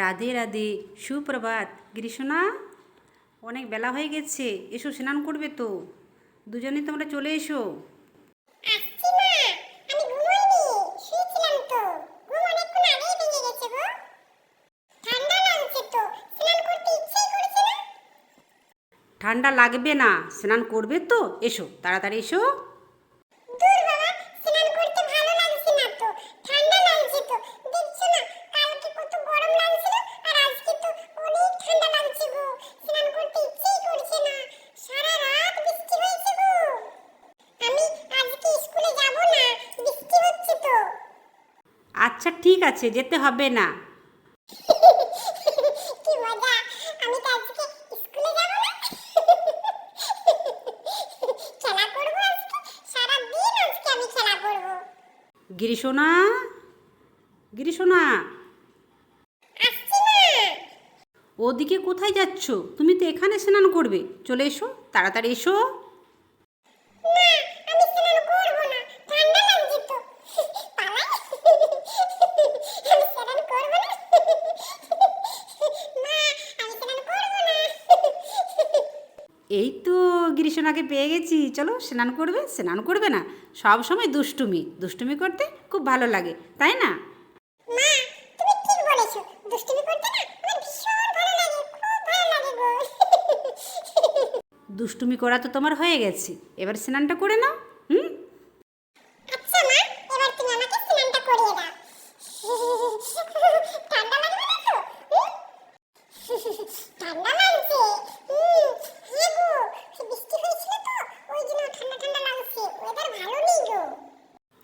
রাধে রাধে সুপ্রভাত। গ্রীষ্ণা অনেক বেলা হয়ে গেছে এসো স্নান করবে তো। দুজনে তোমরা চলে এসো। ঠান্ডা লাগবে না স্নান করবে তো এসো তাড়াতাড়ি এসো। আচ্ছা ঠিক আছে যেতে হবে না। কি মজা আমি তো আজকে স্কুলে যাব না। খেলা করব আজকে সারা দিন আজকে আমি খেলা করব। গিরিশোনা গিরিশোনা। ওদিকে কোথায় যাচ্ছ? তুমি তো এখানে স্নান করবে। চলে এসো তাড়াতাড়ি এসো না আমি স্নান করব না ঠান্ডা লাগছে তো পালাই আমি স্নান করব না মা আমি স্নান করব না এই তো গিরিশোনাকে পেয়ে গেছি। চলো স্নান করবে স্নান করবে না। সব সময় দুষ্টুমি। দুষ্টুমি করতে খুব ভালো লাগে তাই না? মা তুমি ঠিক বলেছ? দুষ্টুমি করতে না আমার ভীষণ ভালো লাগে খুব ভালো লাগে গো। দুষ্টুমি করা তো তোমার হয়ে গেছে। এবার স্নানটা করে নাও হুম? আচ্ছা মা এবার তুমি আমাকে স্নানটা করিয়ে দাও। ঠান্ডা লাগবে না তো? ঠান্ডা লাগছে